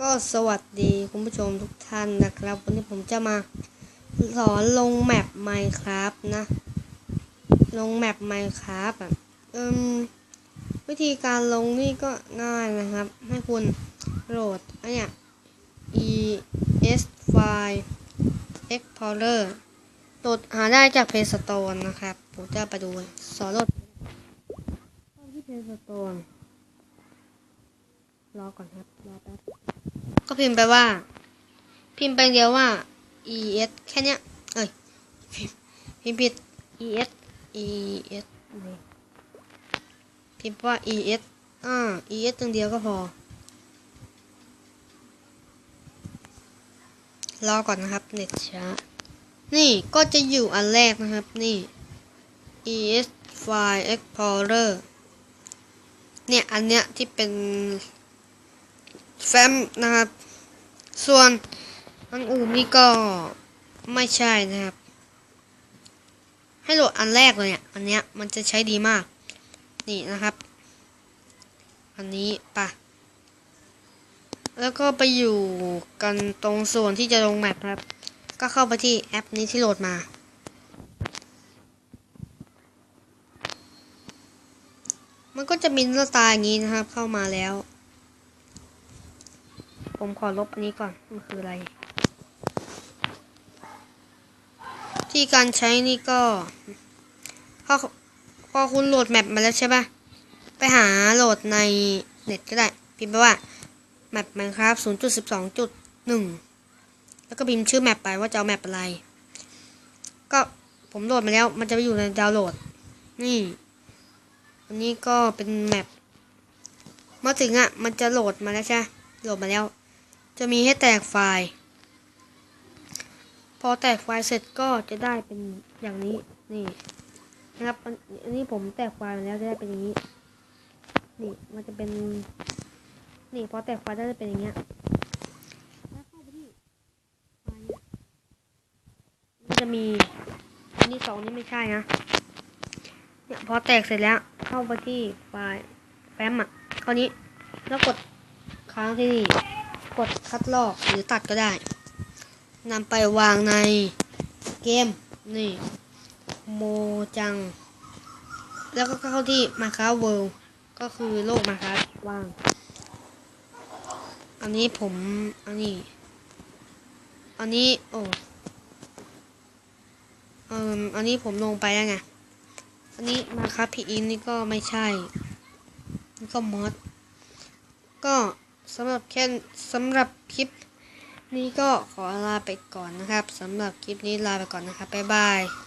ก็สวัสดีคุณผู้ชมทุกท่านนะครับ วันนี้ผมจะมาสอนลงแมป Minecraft นะ ลงแมป Minecraft อะอืมวิธีการลงนี่ก็ง่ายนะครับ ให้คุณโหลดอันเนี้ย ES File Explorer โหลดหาได้จาก Play Store นะครับ ผมจะไปดูสอนโหลดเข้าที่ Play Store รอก่อนครับรอแป๊บก็พิมพ์ไปว่า พิมพ์ไปเดียวว่า es แค่เนี้ยเอ้ยพิมพ์ผิด es es นี่พิมพ์ว่า es อ่า es ตรงเดียวก็พอ รอก่อนนะครับ เน็ตช้า นี่ก็จะอยู่อันแรกนะครับ นี่ es file explorer เนี่ย อันเนี้ยที่เป็น แฟ้มนะครับ ส่วนอันอื่นนี่ก็ไม่ใช่นะครับ ให้โหลดอันแรกเลยเนี่ย อันเนี้ยมันจะใช้ดีมาก นี่นะครับ อันนี้ปะแล้วก็ไปอยู่กันตรงส่วนที่จะลงแมปครับ ก็เข้าไปที่แอปนี้ที่โหลดมา มันก็จะมีหน้าตาอย่างนี้นะครับเข้ามาแล้ว ผมขอลบอันนี้ก่อน มันคืออะไร ที่การใช้นี่ก็พอพอคุณโหลดแมปมาแล้วใช่ปะไปหาโหลดในเน็ตก็ได้ พิมพ์ไปว่าแมป Minecraft 0.12.1 แล้วก็พิมพ์ชื่อแมปไปว่าจะเอาแมปอะไร ก็ผมโหลดมาแล้ว มันจะไปอยู่ในดาวน์โหลด นี่ อันนี้ก็เป็นแมปมาถึงอะ มันจะโหลดมาแล้วใช่ โหลดมาแล้ว จะมีให้แตกไฟล์ พอแตกไฟล์เสร็จก็จะได้เป็นอย่างนี้นี่นะครับอันนี้ผมแตกไฟล์มาแล้วจะได้เป็นอย่างนี้ นี่มันจะเป็น นี่พอแตกไฟล์ได้จะเป็นอย่างเงี้ยแล้วเข้าไปที่ไฟล์เนี่ยมันจะมีอันนี้สองนี่ไม่ใช่นะเนี่ยพอแตกเสร็จแล้ว เข้าไปที่ไฟล์แฟ้มอะคราวนี้แล้วกดค้างที่นี่ กดคัดลอกหรือตัดก็ได้นำไปวางในเกมนี่โมจัง แล้วก็เข้าที่ Minecraft World ก็คือโลก Minecraft ว่าง อันนี้ผม อันนี้ อันนี้ โอ้เอ่ออันนี้ผมลงไปแล้วไง อันนี้ Minecraft p i n นี่ก็ไม่ใช่นี่ก็มอดก็ สำหรับแค่สำหรับคลิปนี้ก็ขอลาไปก่อนนะครับสำหรับคลิปนี้ลาไปก่อนนะครับบ๊ายบาย